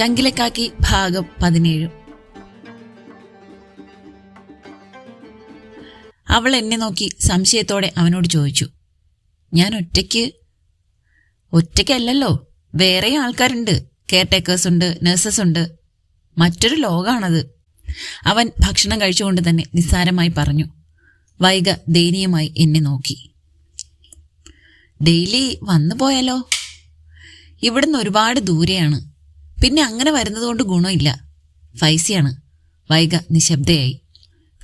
ചങ്കിലക്കാക്കി ഭാഗം പതിനേഴ്. അവൾ എന്നെ നോക്കി സംശയത്തോടെ അവനോട് ചോദിച്ചു ഞാൻ ഒറ്റയ്ക്ക്? ഒറ്റയ്ക്കല്ലല്ലോ. വേറെ ആൾക്കാരുണ്ട്. കെയർടേക്കേഴ്സ് ഉണ്ട് നഴ്സസ് ഉണ്ട്. മറ്റൊരു ലോകാണത്. അവൻ ഭക്ഷണം കഴിച്ചുകൊണ്ട് തന്നെ നിസ്സാരമായി പറഞ്ഞു വൈക ദയനീയമായി എന്നെ നോക്കി. ഡെയിലി വന്നു പോയാലോ? ഇവിടുന്ന് ഒരുപാട് ദൂരെയാണ്. പിന്നെ അങ്ങനെ വരുന്നതുകൊണ്ട് ഗുണമില്ല. ഫൈസിയാണ്. വൈഗ നിശബ്ദയായി.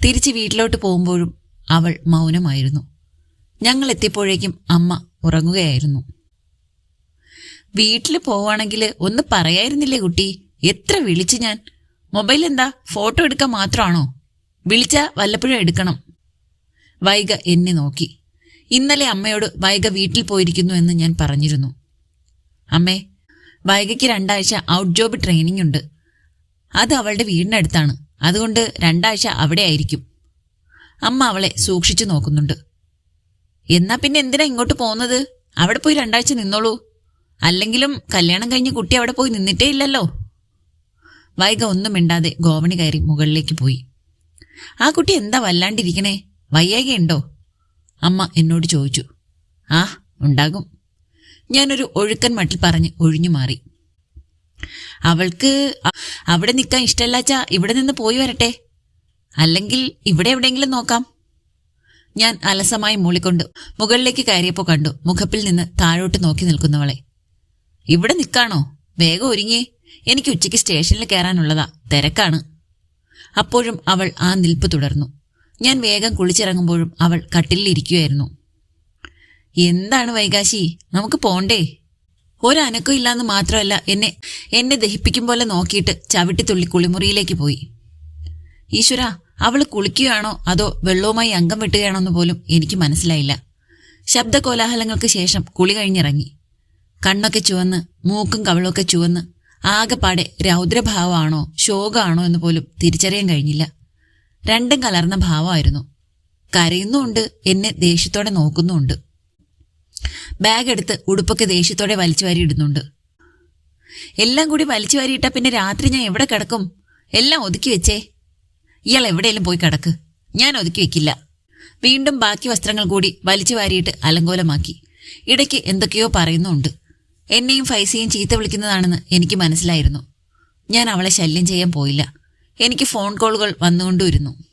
തിരിച്ച് വീട്ടിലോട്ട് പോകുമ്പോഴും അവൾ മൗനമായിരുന്നു. ഞങ്ങൾ എത്തിയപ്പോഴേക്കും അമ്മ ഉറങ്ങുകയായിരുന്നു. വീട്ടിൽ പോവാണെങ്കിൽ ഒന്ന് പറയായിരുന്നില്ലേ കുട്ടി? എത്ര വിളിച്ചു ഞാൻ. മൊബൈൽ എന്താ? ഫോട്ടോ എടുക്കാൻ മാത്രമാണോ? വിളിച്ച വല്ലപ്പോഴും എടുക്കണം. വൈഗ എന്നെ നോക്കി. ഇന്നലെ അമ്മയോട് വൈഗ വീട്ടിൽ പോയിരിക്കുന്നു എന്ന് ഞാൻ പറഞ്ഞിരുന്നു. അമ്മേ വൈഗയ്ക്ക് രണ്ടാഴ്ച ഔട്ട് ജോബ് ട്രെയിനിങ് ഉണ്ട്. അത് അവളുടെ വീടിനടുത്താണ് അതുകൊണ്ട് രണ്ടാഴ്ച അവിടെ ആയിരിക്കും. അമ്മ അവളെ സൂക്ഷിച്ചു നോക്കുന്നുണ്ട്. എന്നാ പിന്നെ എന്തിനാ ഇങ്ങോട്ട് പോകുന്നത്? അവിടെ പോയി രണ്ടാഴ്ച നിന്നോളൂ. അല്ലെങ്കിലും കല്യാണം കഴിഞ്ഞ് കുട്ടി അവിടെ പോയി നിന്നിട്ടേ ഇല്ലല്ലോ. വൈക ഒന്നും മിണ്ടാതെ ഗോവണി കയറി മുകളിലേക്ക് പോയി. ആ കുട്ടി എന്താ വല്ലാണ്ടിരിക്കണേ? വയ്യാകയുണ്ടോ അമ്മ എന്നോട് ചോദിച്ചു. ആ ഉണ്ടാകും. ഞാനൊരു ഒഴുക്കൻ മട്ടിൽ പറഞ്ഞ് ഒഴിഞ്ഞു മാറി. അവൾക്ക് അവിടെ നിൽക്കാൻ ഇഷ്ടമല്ലാച്ചാ ഇവിടെ നിന്ന് പോയി വരട്ടെ? അല്ലെങ്കിൽ ഇവിടെ എവിടെയെങ്കിലും നോക്കാം? ഞാൻ അലസമായി മൂളിക്കൊണ്ട് മുകളിലേക്ക് കയറിയപ്പോൾ കണ്ടു മുഖപ്പിൽ നിന്ന് താഴോട്ട് നോക്കി നിൽക്കുന്നവളെ. ഇവിടെ നിൽക്കാണോ? വേഗം ഒരുങ്ങിയേ എനിക്ക് ഉച്ചയ്ക്ക് സ്റ്റേഷനിൽ കയറാനുള്ളതാ. തിരക്കാണ്. അപ്പോഴും അവൾ ആ നിൽപ്പ് തുടർന്നു. ഞാൻ വേഗം കുളിച്ചിറങ്ങുമ്പോഴും അവൾ കട്ടിലിരിക്കുകയായിരുന്നു എന്താണ് വൈകാശി? നമുക്ക് പോണ്ടേ. ഒരനക്കം ഇല്ലാന്ന് മാത്രമല്ല എന്നെ എന്നെ ദഹിപ്പിക്കും പോലെ നോക്കിയിട്ട് ചവിട്ടിത്തുള്ളി കുളിമുറിയിലേക്ക് പോയി. ഈശ്വര അവൾ കുളിക്കുകയാണോ അതോ വെള്ളവുമായി അംഗം വെട്ടുകയാണോ എന്ന് പോലും എനിക്ക് മനസ്സിലായില്ല. ശബ്ദ കോലാഹലങ്ങൾക്ക് ശേഷം കുളി കഴിഞ്ഞിറങ്ങി. കണ്ണൊക്കെ ചുവന്ന് മൂക്കും കവളൊക്കെ ചുവന്ന് ആകെപ്പാടെ രൗദ്രഭാവമാണോ ശോകമാണോ എന്ന് പോലും തിരിച്ചറിയാൻ കഴിഞ്ഞില്ല. രണ്ടും കലർന്ന ഭാവമായിരുന്നു. കരയുന്നുമുണ്ട് എന്നെ ദേഷ്യത്തോടെ നോക്കുന്നുമുണ്ട്. ബാഗ് എടുത്ത് ഉടുപ്പൊക്കെ ദേഷ്യത്തോടെ വലിച്ചു വാരി ഇടുന്നുണ്ട്. എല്ലാം കൂടി വലിച്ചു വാരിയിട്ടാ പിന്നെ രാത്രി ഞാൻ എവിടെ കിടക്കും? എല്ലാം ഒതുക്കി വെച്ചേ. ഇയാൾ എവിടെയെങ്കിലും പോയി കിടക്ക്. ഞാൻ ഒതുക്കി വെക്കില്ല. വീണ്ടും ബാക്കി വസ്ത്രങ്ങൾ കൂടി വലിച്ചു വാരിയിട്ട് അലങ്കോലമാക്കി. ഇടയ്ക്ക് എന്തൊക്കെയോ പറയുന്നുണ്ട്. എന്നെയും ഫൈസയും ചീത്ത വിളിക്കുന്നതാണെന്ന് എനിക്ക് മനസ്സിലായിരുന്നു. ഞാൻ അവളെ ശല്യം ചെയ്യാൻ പോയില്ല. എനിക്ക് ഫോൺ കോളുകൾ വന്നുകൊണ്ടിരുന്നു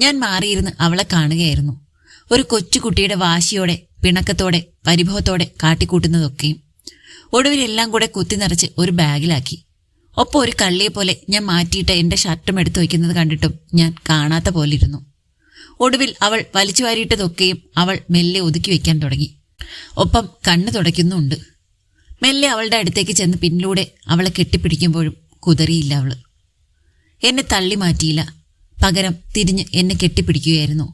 ഞാൻ മാറിയിരുന്ന് അവളെ കാണുകയായിരുന്നു. ഒരു കൊച്ചുകുട്ടിയുടെ വാശിയോടെ പിണക്കത്തോടെ പരിഭവത്തോടെ കാട്ടിക്കൂട്ടുന്നതൊക്കെയും ഒടുവിൽ എല്ലാം കൂടെ കുത്തി നിറച്ച് ഒരു ബാഗിലാക്കി. ഒപ്പം ഒരു കള്ളിയെ പോലെ ഞാൻ മാറ്റിയിട്ട് എന്റെ ഷർട്ടും എടുത്തു വയ്ക്കുന്നത് കണ്ടിട്ടും ഞാൻ കാണാത്ത പോലെ ഇരുന്നു ഒടുവിൽ അവൾ വലിച്ചു വാരിയിട്ടതൊക്കെയും അവൾ മെല്ലെ ഒതുക്കി വയ്ക്കാൻ തുടങ്ങി. ഒപ്പം കണ്ണു തുടയ്ക്കുന്നുണ്ട് മെല്ലെ അവളുടെ അടുത്തേക്ക് ചെന്ന് പിന്നിലൂടെ അവളെ കെട്ടിപ്പിടിക്കുമ്പോഴും കുതറിയില്ല അവൾ എന്നെ തള്ളി മാറ്റിയില്ല. പകരം തിരിഞ്ഞ് എന്നെ കെട്ടിപ്പിടിക്കുകയായിരുന്നു.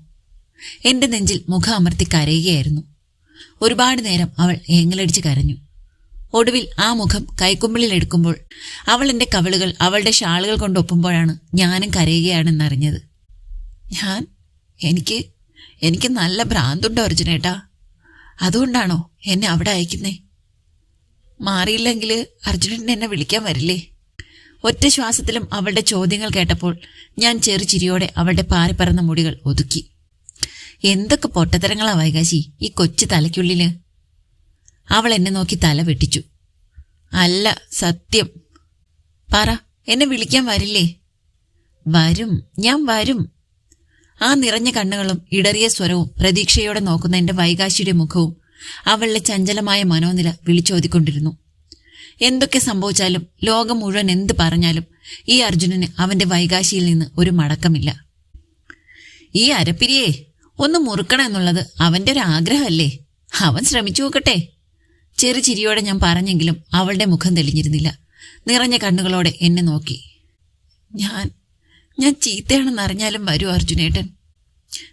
എന്റെ നെഞ്ചിൽ മുഖം അമർത്തി കരയുകയായിരുന്നു. ഒരുപാട് നേരം അവൾ ഏങ്ങലടിച്ച് കരഞ്ഞു. ഒടുവിൽ ആ മുഖം കൈക്കുമ്പിളിൽ എടുക്കുമ്പോൾ അവൾ എന്റെ കവിളുകൾ അവളുടെ ഷാളുകൾ കൊണ്ടൊപ്പുമ്പോഴാണ് ഞാനും കരയുകയാണെന്നറിഞ്ഞത്. ഞാൻ? എനിക്ക്? എനിക്ക് നല്ല ഭ്രാന്തുണ്ട് അർജുനേട്ടാ. അതുകൊണ്ടാണോ എന്നെ അവിടെ അയക്കുന്നേ? മാറിയില്ലെങ്കിൽ അർജുനൻ എന്നെ വിളിക്കാൻ വരില്ലേ? ഒറ്റ ശ്വാസത്തിലും അവളുടെ ചോദ്യങ്ങൾ കേട്ടപ്പോൾ ഞാൻ ചെറുചിരിയോടെ അവളുടെ പാറിപ്പറന്ന മുടികൾ ഒതുക്കി. എന്തൊക്കെ പൊട്ടത്തരങ്ങളാ വൈകാശി ഈ കൊച്ചു തലയ്ക്കുള്ളിൽ? അവൾ എന്നെ നോക്കി തല വെട്ടിച്ചു. അല്ല സത്യം. പറ എന്നെ വിളിക്കാൻ വരില്ലേ? വരും ഞാൻ വരും. ആ നിറഞ്ഞ കണ്ണുകളും ഇടറിയ സ്വരവും പ്രതീക്ഷയോടെ നോക്കുന്ന എന്റെ വൈകാശിയുടെ മുഖവും അവളുടെ ചഞ്ചലമായ മനോനില വിളിച്ചോതിക്കൊണ്ടിരുന്നു. എന്തൊക്കെ സംഭവിച്ചാലും ലോകം മുഴുവൻ എന്ത് പറഞ്ഞാലും ഈ അർജുനന് അവന്റെ വൈകാശിയിൽ നിന്ന് ഒരു മടക്കമില്ല. ഈ അരപ്പിരിയെ ഒന്ന് മുറുക്കണം എന്നുള്ളത് അവന്റെ ഒരു ആഗ്രഹമല്ലേ? അവൻ ശ്രമിച്ചു നോക്കട്ടെ. ചെറു ചിരിയോടെ ഞാൻ പറഞ്ഞെങ്കിലും അവളുടെ മുഖം തെളിഞ്ഞിരുന്നില്ല. നിറഞ്ഞ കണ്ണുകളോടെ എന്നെ നോക്കി. ഞാൻ ഞാൻ ചീത്തയാണെന്ന് അറിഞ്ഞാലും വരൂ അർജുനേട്ടൻ.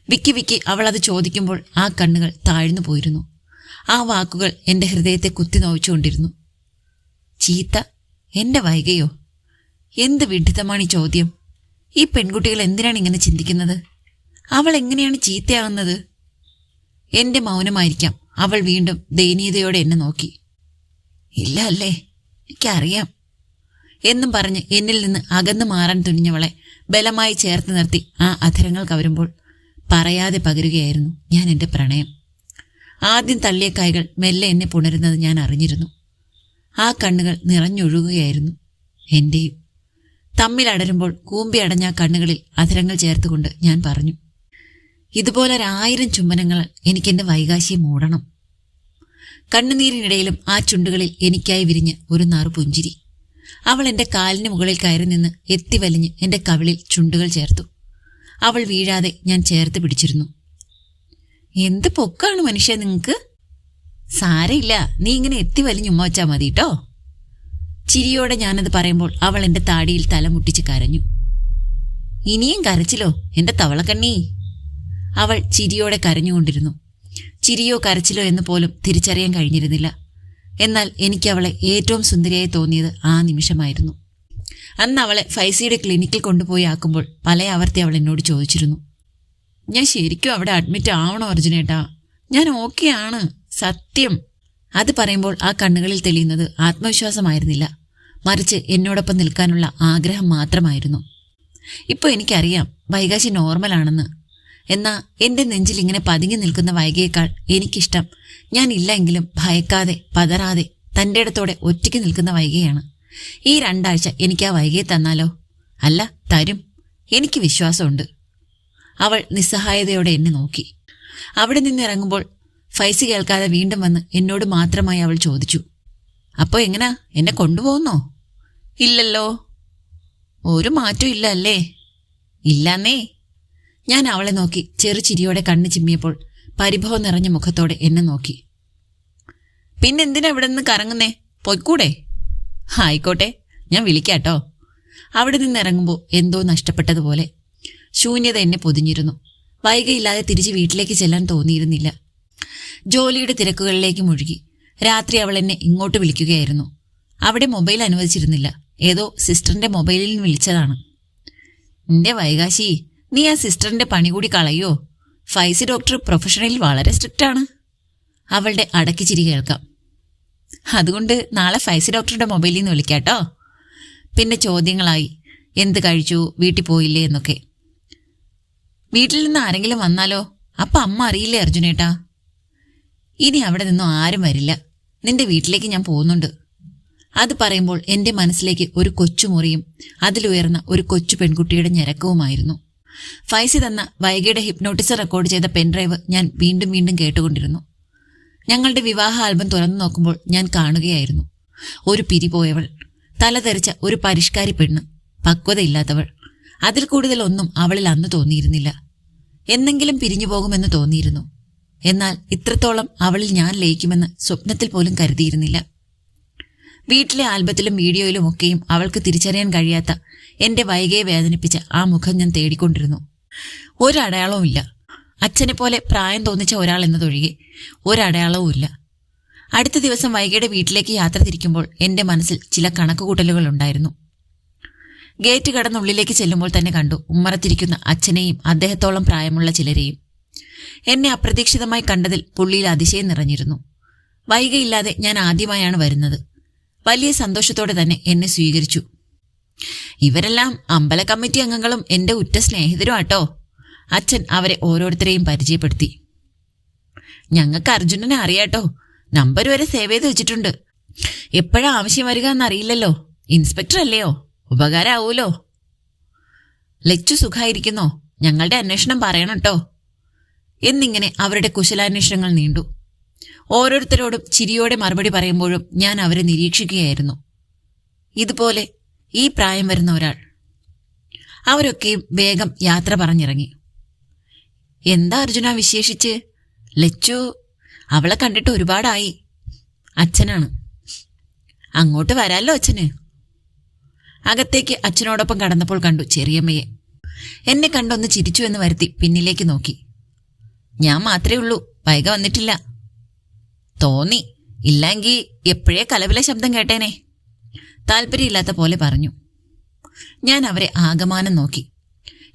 വിക്കി വിക്കി അവൾ അത് ചോദിക്കുമ്പോൾ ആ കണ്ണുകൾ താഴ്ന്നു പോയിരുന്നു. ആ വാക്കുകൾ എന്റെ ഹൃദയത്തെ കുത്തി നോവിച്ചുകൊണ്ടിരുന്നു. ചീത്ത? എന്റെ വൈകയോ? എന്ത് വിഡിതമാണ് ഈ ചോദ്യം? ഈ പെൺകുട്ടികൾ എന്തിനാണ് ഇങ്ങനെ ചിന്തിക്കുന്നത്? അവൾ എങ്ങനെയാണ് ചീത്തയാകുന്നത്? എന്റെ മൗനമായിരിക്കാം. അവൾ വീണ്ടും ദയനീയതയോടെ എന്നെ നോക്കി. ഇല്ല അല്ലേ? എനിക്കറിയാം. എന്നും പറഞ്ഞ് എന്നിൽ നിന്ന് അകന്നു മാറാൻ തുനിഞ്ഞവളെ ബലമായി ചേർത്ത് നിർത്തി ആ അധരങ്ങൾ കവരുമ്പോൾ പറയാതെ പകരുകയായിരുന്നു ഞാൻ എന്റെ പ്രണയം. ആദ്യം തള്ളിയ കൈകൾ മെല്ലെ എന്നെ പുണരുന്നത് ഞാൻ അറിഞ്ഞിരുന്നു. ആ കണ്ണുകൾ നിറഞ്ഞൊഴുകുകയായിരുന്നു എന്റെയും തമ്മിലടരുമ്പോൾ കൂമ്പി അടഞ്ഞ കണ്ണുകളിൽ അധരങ്ങൾ ചേർത്തുകൊണ്ട് ഞാൻ പറഞ്ഞു. ഇതുപോലെ ഒരായിരം ചുംബനങ്ങൾ എനിക്കെന്റെ വൈകാശിയെ മൂടണം. കണ്ണുനീരിനിടയിലും ആ ചുണ്ടുകളിൽ എനിക്കായി വിരിഞ്ഞ് ഒരു നാറു പുഞ്ചിരി. അവൾ എന്റെ കാലിന് മുകളിൽ കയറി നിന്ന് എത്തിവലിഞ്ഞ് എന്റെ കവിളിൽ ചുണ്ടുകൾ ചേർത്തു. അവൾ വീഴാതെ ഞാൻ ചേർത്ത് പിടിച്ചിരുന്നു. എന്ത് പൊക്കാണ് മനുഷ്യ നിങ്ങൾക്ക് സാരയില്ല നീ ഇങ്ങനെ എത്തി വലിഞ്ഞ് ഉമ്മ വച്ചാ മതി കേട്ടോ ചിരിയോടെ ഞാനത് പറയുമ്പോൾ അവൾ എന്റെ താടിയിൽ തലമുട്ടിച്ച് കരഞ്ഞു. ഇനിയും കരച്ചിലോ എന്റെ തവളക്കണ്ണി? അവൾ ചിരിയോടെ കരഞ്ഞുകൊണ്ടിരുന്നു. ചിരിയോ കരച്ചിലോ എന്ന് പോലും തിരിച്ചറിയാൻ കഴിഞ്ഞിരുന്നില്ല. എന്നാൽ എനിക്ക് അവളെ ഏറ്റവും സുന്ദരിയായി തോന്നിയത് ആ നിമിഷമായിരുന്നു. അന്ന് അവളെ ഫൈസിയുടെ ക്ലിനിക്കിൽ കൊണ്ടുപോയി ആക്കുമ്പോൾ പല ആവർത്തി അവൾ എന്നോട് ചോദിച്ചിരുന്നു. ഞാൻ ശരിക്കും അവിടെ അഡ്മിറ്റ് ആവണോ അർജുനേട്ടാ? ഞാൻ ഓക്കെ ആണ്. സത്യം. അത് പറയുമ്പോൾ ആ കണ്ണുകളിൽ തെളിയുന്നത് ആത്മവിശ്വാസമായിരുന്നില്ല. മറിച്ച് എന്നോടൊപ്പം നിൽക്കാനുള്ള ആഗ്രഹം മാത്രമായിരുന്നു. ഇപ്പോൾ എനിക്കറിയാം വൈകാശി നോർമലാണെന്ന് എന്നാ എന്റെ നെഞ്ചിൽ ഇങ്ങനെ പതുങ്ങി നിൽക്കുന്ന വൈകയേക്കാൾ എനിക്കിഷ്ടം. ഞാൻ ഇല്ലെങ്കിലും ഭയക്കാതെ പതറാതെ തന്റെ ഇടത്തോടെ ഒറ്റയ്ക്ക് നിൽക്കുന്ന വൈകയാണ് ഈ രണ്ടാഴ്ച എനിക്ക് ആ വൈകയെ തന്നാലോ? അല്ല തരും. എനിക്ക് വിശ്വാസമുണ്ട്. അവൾ നിസ്സഹായതയോടെ എന്നെ നോക്കി. അവിടെ നിന്നിറങ്ങുമ്പോൾ ഫൈസ് കേൾക്കാതെ വീണ്ടും വന്ന് എന്നോട് മാത്രമായി അവൾ ചോദിച്ചു. അപ്പോൾ എങ്ങനാ? എന്നെ കൊണ്ടുപോകുന്നോ? ഇല്ലല്ലോ. ഒരു മാറ്റം ഇല്ല അല്ലേ? ഇല്ലാന്നേ. ഞാൻ അവളെ നോക്കി ചെറു ചിരിയോടെ കണ്ണു ചിമ്മിയപ്പോൾ പരിഭവം നിറഞ്ഞ മുഖത്തോടെ എന്നെ നോക്കി. പിന്നെന്തിനാ ഇവിടെ നിന്ന് കറങ്ങുന്നേ? പൊയ്ക്കൂടെ? ആയിക്കോട്ടെ ഞാൻ വിളിക്കാട്ടോ. അവിടെ നിന്ന് ഇറങ്ങുമ്പോൾ എന്തോ നഷ്ടപ്പെട്ടതുപോലെ ശൂന്യത എന്നെ പൊതിഞ്ഞിരുന്നു. വൈകയില്ലാതെ തിരിച്ച് വീട്ടിലേക്ക് ചെല്ലാൻ തോന്നിയിരുന്നില്ല. ജോലിയുടെ തിരക്കുകളിലേക്ക് മുഴുകി. രാത്രി അവൾ എന്നെ ഇങ്ങോട്ട് വിളിക്കുകയായിരുന്നു. അവിടെ മൊബൈൽ അനുവദിച്ചിരുന്നില്ല. ഏതോ സിസ്റ്ററിന്റെ മൊബൈലിൽ വിളിച്ചതാണ്. നിന്റെ വൈകാശി നീ ആ സിസ്റ്ററിന്റെ പണി കൂടി കളയോ? ഫൈസി ഡോക്ടർ പ്രൊഫഷണലിൽ വളരെ സ്ട്രിക്റ്റ് ആണ്. അവളുടെ അടക്കി ചിരി കേൾക്കാം. അതുകൊണ്ട് നാളെ ഫൈസി ഡോക്ടറുടെ മൊബൈലിൽ നിന്ന് വിളിക്കാട്ടോ പിന്നെ ചോദ്യങ്ങളായി എന്ത് കഴിച്ചു? വീട്ടിൽ പോയില്ലേ? എന്നൊക്കെ. വീട്ടിൽ നിന്ന് ആരെങ്കിലും വന്നാലോ? അപ്പം അമ്മ അറിയില്ലേ അർജുനേട്ടാ? ഇനി അവിടെ നിന്നും ആരും വരില്ല. നിന്റെ വീട്ടിലേക്ക് ഞാൻ പോകുന്നുണ്ട്. അത് പറയുമ്പോൾ എന്റെ മനസ്സിലേക്ക് ഒരു കൊച്ചുമുറിയും അതിലുയർന്ന ഒരു കൊച്ചു പെൺകുട്ടിയുടെ ഞരക്കവുമായിരുന്നു. ഫൈസി തന്ന വൈകയുടെ ഹിപ്നോട്ടിസ് റെക്കോർഡ് ചെയ്ത പെൻഡ്രൈവ് ഞാൻ വീണ്ടും വീണ്ടും കേട്ടുകൊണ്ടിരുന്നു. ഞങ്ങളുടെ വിവാഹ ആൽബം തുറന്നു നോക്കുമ്പോൾ ഞാൻ കാണുകയായിരുന്നു. ഒരു പിരി പോയവൾ തലതെറിച്ച ഒരു പരിഷ്കാരി പെണ്ണ് പക്വതയില്ലാത്തവൾ അതിൽ കൂടുതൽ ഒന്നും അവളിൽ അന്ന് തോന്നിയിരുന്നില്ല. എന്നെങ്കിലും പിരിഞ്ഞു പോകുമെന്ന് തോന്നിയിരുന്നു. എന്നാൽ ഇത്രത്തോളം അവളിൽ ഞാൻ ലയിക്കുമെന്ന് സ്വപ്നത്തിൽ പോലും കരുതിയിരുന്നില്ല. വീട്ടിലെ ആൽബത്തിലും വീഡിയോയിലും ഒക്കെയും അവൾക്ക് തിരിച്ചറിയാൻ കഴിയാത്ത എന്റെ വൈകയെ വേദനിപ്പിച്ച ആ മുഖം ഞാൻ തേടിക്കൊണ്ടിരുന്നു. ഒരടയാളവും ഇല്ല അച്ഛനെ പോലെ പ്രായം തോന്നിച്ച ഒരാൾ എന്നതൊഴികെ ഒരടയാളവും ഇല്ല അടുത്ത ദിവസം വൈകയുടെ വീട്ടിലേക്ക് യാത്ര തിരിക്കുമ്പോൾ എന്റെ മനസ്സിൽ ചില കണക്കുകൂട്ടലുകൾ ഉണ്ടായിരുന്നു. ഗേറ്റ് കടന്നുള്ളിലേക്ക് ചെല്ലുമ്പോൾ തന്നെ കണ്ടു ഉമ്മറത്തിരിക്കുന്ന അച്ഛനെയും അദ്ദേഹത്തോളം പ്രായമുള്ള ചിലരെയും. എന്നെ അപ്രതീക്ഷിതമായി കണ്ടതിൽ പുള്ളിയിൽ അതിശയം നിറഞ്ഞിരുന്നു. വൈകയില്ലാതെ ഞാൻ ആദ്യമായാണ് വരുന്നത്. വലിയ സന്തോഷത്തോടെ തന്നെ എന്നെ സ്വീകരിച്ചു. ഇവരെല്ലാം അമ്പല കമ്മിറ്റി അംഗങ്ങളും എന്റെ ഉറ്റ സ്നേഹിതരും ആട്ടോ അച്ഛൻ അവരെ ഓരോരുത്തരെയും പരിചയപ്പെടുത്തി. ഞങ്ങൾക്ക് അർജുനനെ അറിയാട്ടോ. നമ്പർ വരെ സേവ് ചെയ്ത് വെച്ചിട്ടുണ്ട്. എപ്പോഴാ ആവശ്യം വരിക എന്നറിയില്ലല്ലോ ഇൻസ്പെക്ടർ അല്ലയോ? ഉപകാരാവൂലോ? ലച്ചു സുഖായിരിക്കുന്നോ? ഞങ്ങളുടെ അന്വേഷണം പറയണം കേട്ടോ എന്നിങ്ങനെ അവരുടെ കുശലാന്വേഷണങ്ങൾ നീണ്ടു. ഓരോരുത്തരോടും ചിരിയോടെ മറുപടി പറയുമ്പോഴും ഞാൻ അവരെ നിരീക്ഷിക്കുകയായിരുന്നു. ഇതുപോലെ ഈ പ്രായം വരുന്ന ഒരാൾ. അവരൊക്കെയും വേഗം യാത്ര പറഞ്ഞിറങ്ങി. എന്താ അർജുന വിശേഷിച്ച്? ലച്ചു അവളെ കണ്ടിട്ട് ഒരുപാടായി. അച്ഛനാണ്. അങ്ങോട്ട് വരാല്ലോ അച്ഛന്? അകത്തേക്ക് അച്ഛനോടൊപ്പം കടന്നപ്പോൾ കണ്ടു ചെറിയമ്മയെ. എന്നെ കണ്ടൊന്ന് ചിരിച്ചു എന്ന് വരുത്തി പിന്നിലേക്ക് നോക്കി. ഞാൻ മാത്രമേ ഉള്ളൂ വൈക വന്നിട്ടില്ല. തോന്നി. ഇല്ലെങ്കിൽ എപ്പോഴേ കലവിലെ ശബ്ദം കേട്ടേനെ. താല്പര്യമില്ലാത്ത പോലെ പറഞ്ഞു. ഞാൻ അവരെ ആകമാനം നോക്കി.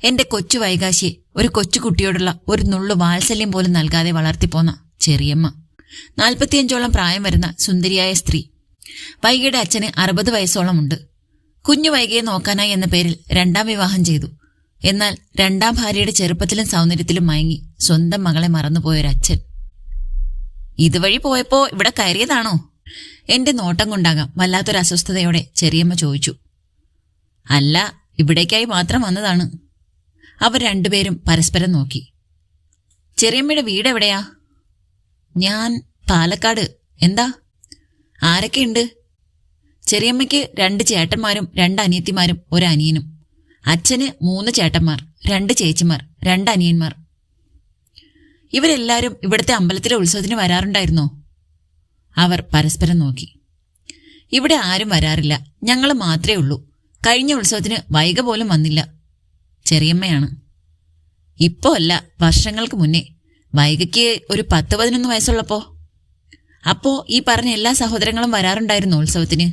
എന്റെ കൊച്ചു വൈകാശിയെ ഒരു കൊച്ചുകുട്ടിയോടുള്ള ഒരു നുള്ളു വാത്സല്യം പോലും നൽകാതെ വളർത്തിപ്പോന്ന ചെറിയമ്മ. നാൽപ്പത്തിയഞ്ചോളം പ്രായം വരുന്ന സുന്ദരിയായ സ്ത്രീ. വൈകിയുടെ അച്ഛന് അറുപത് വയസ്സോളം ഉണ്ട് കുഞ്ഞു വൈകിയെ നോക്കാനായി എന്ന പേരിൽ രണ്ടാം വിവാഹം ചെയ്തു. എന്നാൽ രണ്ടാം ഭാര്യയുടെ ചെറുപ്പത്തിലും സൗന്ദര്യത്തിലും മയങ്ങി സ്വന്തം മകളെ മറന്നുപോയൊരച്ഛൻ. ഇതുവഴി പോയപ്പോ ഇവിടെ കയറിയതാണോ? എന്റെ നോട്ടം കൊണ്ടാകാം. വല്ലാത്തൊരു അസ്വസ്ഥതയോടെ ചെറിയമ്മ ചോദിച്ചു. അല്ല ഇവിടേക്കായി മാത്രം വന്നതാണ്. അവർ രണ്ടുപേരും പരസ്പരം നോക്കി. ചെറിയമ്മയുടെ വീട് എവിടെയാ? ഞാൻ പാലക്കാട്. എന്താ? ആരൊക്കെയുണ്ട്? ചെറിയമ്മയ്ക്ക് രണ്ട് ചേട്ടന്മാരും രണ്ട് അനിയത്തിമാരും ഒരു അനിയനും. അച്ഛന് മൂന്ന് ചേട്ടന്മാർ രണ്ട് ചേച്ചിമാർ രണ്ട് അനിയന്മാർ. ഇവരെല്ലാവരും ഇവിടുത്തെ അമ്പലത്തിലെ ഉത്സവത്തിന് വരാറുണ്ടായിരുന്നോ? അവർ പരസ്പരം നോക്കി. ഇവിടെ ആരും വരാറില്ല. ഞങ്ങൾ മാത്രമേ ഉള്ളൂ. കഴിഞ്ഞ ഉത്സവത്തിന് വൈക പോലും വന്നില്ല. ചെറിയമ്മയാണ്. ഇപ്പോ അല്ല വർഷങ്ങൾക്ക് മുന്നേ. വൈകയ്ക്ക് ഒരു പത്ത് പതിനൊന്ന് വയസ്സുള്ളപ്പോ. അപ്പോ ഈ പറഞ്ഞ എല്ലാ സഹോദരങ്ങളും വരാറുണ്ടായിരുന്നു ഉത്സവത്തിന്.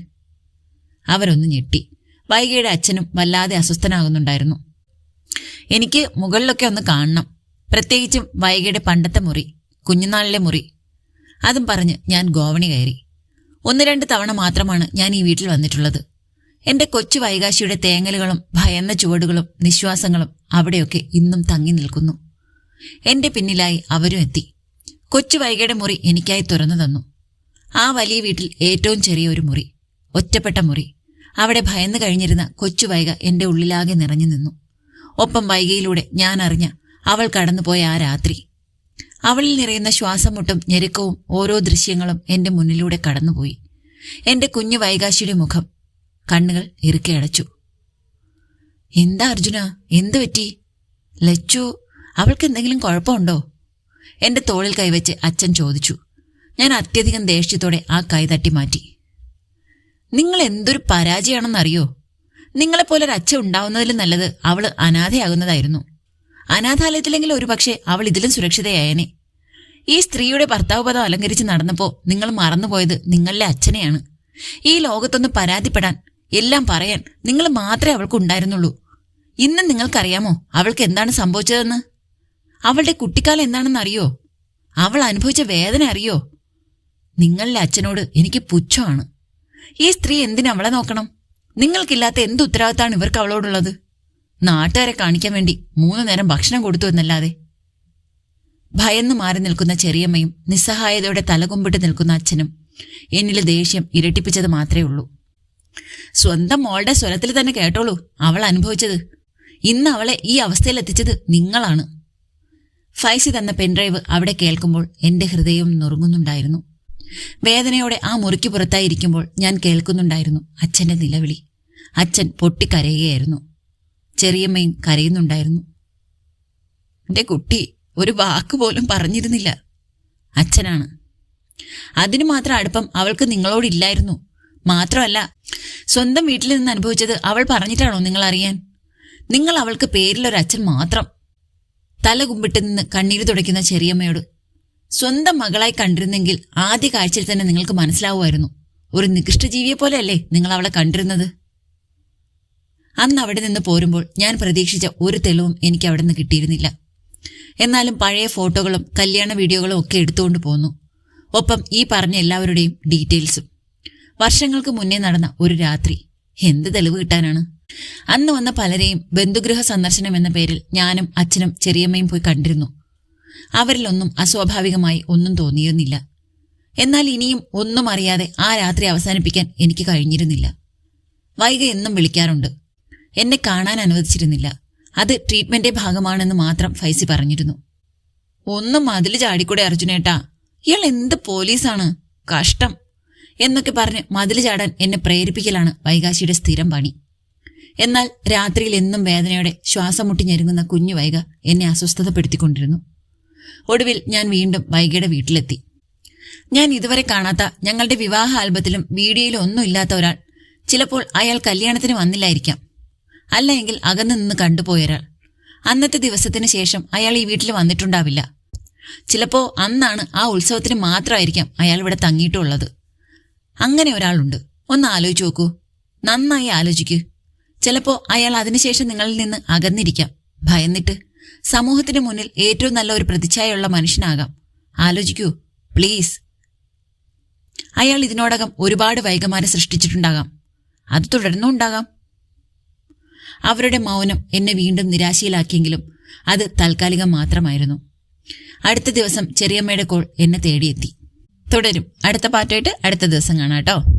അവരൊന്ന് ഞെട്ടി. വൈകയുടെ അച്ഛനും വല്ലാതെ അസ്വസ്ഥനാകുന്നുണ്ടായിരുന്നു. എനിക്ക് മുകളിലൊക്കെ ഒന്ന് കാണണം. പ്രത്യേകിച്ചും വൈകയുടെ പണ്ടത്തെ മുറി കുഞ്ഞുനാളിലെ മുറി. അതും പറഞ്ഞ് ഞാൻ ഗോവണി കയറി. ഒന്ന് രണ്ട് തവണ മാത്രമാണ് ഞാൻ ഈ വീട്ടിൽ വന്നിട്ടുള്ളത്. എന്റെ കൊച്ചു വൈകാശിയുടെ തേങ്ങലുകളും ഭയന്ന ചുവടുകളും നിശ്വാസങ്ങളും അവിടെയൊക്കെ ഇന്നും തങ്ങി നിൽക്കുന്നു. എന്റെ പിന്നിലായി അവരും എത്തി. കൊച്ചു വൈകയുടെ മുറി എനിക്കായി തുറന്നു തന്നു. ആ വലിയ വീട്ടിൽ ഏറ്റവും ചെറിയ ഒരു മുറി ഒറ്റപ്പെട്ട മുറി. അവിടെ ഭയന്നു കഴിഞ്ഞിരുന്ന കൊച്ചു വൈക എന്റെ ഉള്ളിലാകെ നിറഞ്ഞു നിന്നു. ഒപ്പം വൈകയിലൂടെ ഞാൻ അറിഞ്ഞ അവൾ കടന്നുപോയ ആ രാത്രി. അവളിൽ നിറയുന്ന ശ്വാസമുട്ടും ഞെരുക്കവും ഓരോ ദൃശ്യങ്ങളും എന്റെ മുന്നിലൂടെ കടന്നുപോയി. എന്റെ കുഞ്ഞു വൈകാശിയുടെ മുഖം കണ്ണുകൾ ഇറുക്കി അടച്ചു. എന്താ അർജുന? എന്തു പറ്റി? ലച്ചു അവൾക്ക് എന്തെങ്കിലും കുഴപ്പമുണ്ടോ? എന്റെ തോളിൽ കൈവച്ച് അച്ഛൻ ചോദിച്ചു. ഞാൻ അത്യധികം ദേഷ്യത്തോടെ ആ കൈ തട്ടി മാറ്റി. നിങ്ങൾ എന്തൊരു പരാജയമാണെന്നറിയോ നിങ്ങളെപ്പോലെ ഒരു അച്ഛൻ ഉണ്ടാവുന്നതിലും നല്ലത് അവൾ അനാഥയാകുന്നതായിരുന്നു. അനാഥാലയത്തിലെങ്കിലും ഒരുപക്ഷെ അവൾ ഇതിലും സുരക്ഷിതയായനെ. ഈ സ്ത്രീയുടെ ഭർത്താവ് പദം അലങ്കരിച്ച് നടന്നപ്പോ നിങ്ങൾ മറന്നുപോയത് നിങ്ങളുടെ അച്ഛനെയാണ്. ഈ ലോകത്തൊന്ന് പരാതിപ്പെടാൻ എല്ലാം പറയാൻ നിങ്ങൾ മാത്രമേ അവൾക്ക് ഉണ്ടായിരുന്നുള്ളൂ. ഇന്ന് നിങ്ങൾക്കറിയാമോ അവൾക്ക് എന്താണ് സംഭവിച്ചതെന്ന്? അവളുടെ കുട്ടിക്കാലം എന്താണെന്ന് അറിയോ? അവൾ അനുഭവിച്ച വേദന അറിയോ? നിങ്ങളുടെ അച്ഛനോട് എനിക്ക് പുച്ഛമാണ്. ഈ സ്ത്രീ എന്തിനവളെ നോക്കണം? നിങ്ങൾക്കില്ലാത്ത എന്ത് ഉത്തരവാദിത്തമാണ് ഇവർക്ക് അവളോടുള്ളത്? നാട്ടുകാരെ കാണിക്കാൻ വേണ്ടി മൂന്നു നേരം ഭക്ഷണം കൊടുത്തു എന്നല്ലാതെ. ഭയന്നു മാറി നിൽക്കുന്ന ചെറിയമ്മയും നിസ്സഹായതയോടെ തലകുമ്പിട്ട് നിൽക്കുന്ന അച്ഛനും എന്നിലെ ദേഷ്യം ഇരട്ടിപ്പിച്ചത് മാത്രമേ ഉള്ളൂ. സ്വന്തം മോളുടെ സ്വരത്തിൽ തന്നെ കേട്ടോളൂ അവൾ അനുഭവിച്ചത്. ഇന്ന് അവളെ ഈ അവസ്ഥയിൽ എത്തിച്ചത് നിങ്ങളാണ്. ഫൈസി തന്ന പെൻഡ്രൈവ് അവിടെ കേൾക്കുമ്പോൾ എന്റെ ഹൃദയം നുറുങ്ങുന്നുണ്ടായിരുന്നു. വേദനയോടെ ആ മുറിക്ക് പുറത്തായിരിക്കുമ്പോൾ ഞാൻ കേൾക്കുന്നുണ്ടായിരുന്നു അച്ഛന്റെ നിലവിളി. അച്ഛൻ പൊട്ടിക്കരയുകയായിരുന്നു. ചെറിയമ്മയും കരയുന്നുണ്ടായിരുന്നു. എന്റെ കുട്ടി ഒരു വാക്ക് പോലും പറഞ്ഞിരുന്നില്ല. അച്ഛനാണ്. അതിനു മാത്രം അടുപ്പം അവൾക്ക് നിങ്ങളോടില്ലായിരുന്നു. മാത്രമല്ല സ്വന്തം വീട്ടിൽ നിന്ന് അനുഭവിച്ചത് അവൾ പറഞ്ഞിട്ടാണോ നിങ്ങൾ അറിയാൻ നിങ്ങൾ അവൾക്ക് പേരിലൊരച്ഛൻ മാത്രം. തല കുമ്പിട്ട് നിന്ന് കണ്ണീര് തുടയ്ക്കുന്ന ചെറിയമ്മയോട് സ്വന്തം മകളായി കണ്ടിരുന്നെങ്കിൽ ആദ്യ കാഴ്ചയിൽ തന്നെ നിങ്ങൾക്ക് മനസ്സിലാവുമായിരുന്നു. ഒരു നികൃഷ്ടജീവിയെ പോലെയല്ലേ നിങ്ങൾ അവളെ കണ്ടിരുന്നത്? അന്ന് അവിടെ നിന്ന് പോരുമ്പോൾ ഞാൻ പ്രതീക്ഷിച്ച ഒരു തെളിവും എനിക്ക് അവിടെ നിന്ന് കിട്ടിയിരുന്നില്ല. എന്നാലും പഴയ ഫോട്ടോകളും കല്യാണ വീഡിയോകളും ഒക്കെ എടുത്തുകൊണ്ട് പോന്നു. ഒപ്പം ഈ പറഞ്ഞ എല്ലാവരുടെയും ഡീറ്റെയിൽസും. വർഷങ്ങൾക്ക് മുന്നേ നടന്ന ഒരു രാത്രി. എന്ത് തെളിവ് കിട്ടാനാണ്? അന്ന് വന്ന പലരെയും ബന്ധുഗൃഹ സന്ദർശനം എന്ന പേരിൽ ഞാനും അച്ഛനും ചെറിയമ്മയും പോയി കണ്ടിരുന്നു. അവരിലൊന്നും അസ്വാഭാവികമായി ഒന്നും തോന്നിയിരുന്നില്ല. എന്നാൽ ഇനിയും ഒന്നും അറിയാതെ ആ രാത്രി അവസാനിപ്പിക്കാൻ എനിക്ക് കഴിഞ്ഞിരുന്നില്ല. വൈക എന്നും വിളിക്കാറുണ്ട്. എന്നെ കാണാൻ അനുവദിച്ചിരുന്നില്ല. അത് ട്രീറ്റ്മെന്റിന്റെ ഭാഗമാണെന്ന് മാത്രം ഫൈസി പറഞ്ഞിരുന്നു. ഒന്നും മതിൽ ചാടിക്കൂടെ അർജുനേട്ടാ. ഇയാൾ എന്ത് പോലീസാണ്? കഷ്ടം. എന്നൊക്കെ പറഞ്ഞ് മതിൽ ചാടാൻ എന്നെ പ്രേരിപ്പിക്കലാണ് വൈകാശിയുടെ സ്ഥിരം പണി. എന്നാൽ രാത്രിയിൽ എന്നും വേദനയോടെ ശ്വാസം മുട്ടി ഞെരുങ്ങുന്ന കുഞ്ഞു വൈക എന്നെ അസ്വസ്ഥതപ്പെടുത്തിക്കൊണ്ടിരുന്നു. ഒടുവിൽ ഞാൻ വീണ്ടും വൈകയുടെ വീട്ടിലെത്തി. ഞാൻ ഇതുവരെ കാണാത്ത ഞങ്ങളുടെ വിവാഹ ആൽബത്തിലും വീഡിയോയിലും ഒന്നും ഇല്ലാത്ത ഒരാൾ. ചിലപ്പോൾ അയാൾ കല്യാണത്തിന് വന്നില്ലായിരിക്കാം. അല്ലെങ്കിൽ അകന്നു നിന്ന് കണ്ടുപോയൊരാൾ അന്നത്തെ ദിവസത്തിന് ശേഷം അയാൾ ഈ വീട്ടിൽ വന്നിട്ടുണ്ടാവില്ല. ചിലപ്പോ അന്നാണ് ആ ഉത്സവത്തിന് മാത്രമായിരിക്കാം അയാൾ ഇവിടെ തങ്ങിയിട്ടുള്ളത്. അങ്ങനെ ഒരാളുണ്ട്. ഒന്ന് ആലോചിച്ച് നോക്കൂ. നന്നായി ആലോചിക്കൂ. ചിലപ്പോ അയാൾ അതിനുശേഷം നിങ്ങളിൽ നിന്ന് അകന്നിരിക്കാം. ഭയന്നിട്ട് സമൂഹത്തിന് മുന്നിൽ ഏറ്റവും നല്ല ഒരു പ്രതിച്ഛായുള്ള മനുഷ്യനാകാം. ആലോചിക്കൂ പ്ലീസ്. അയാൾ ഇതിനോടകം ഒരുപാട് വൈകമാരെ സൃഷ്ടിച്ചിട്ടുണ്ടാകാം. അത് തുടർന്നും ഉണ്ടാകാം അവരുടെ മൗനം എന്നെ വീണ്ടും നിരാശയിലാക്കിയെങ്കിലും അത് താൽക്കാലികം മാത്രമായിരുന്നു. അടുത്ത ദിവസം ചെറിയമ്മയുടെ കോൾ എന്നെ തേടിയെത്തി. തുടരും. അടുത്ത പാട്ടായിട്ട് അടുത്ത ദിവസം കാണാം കേട്ടോ.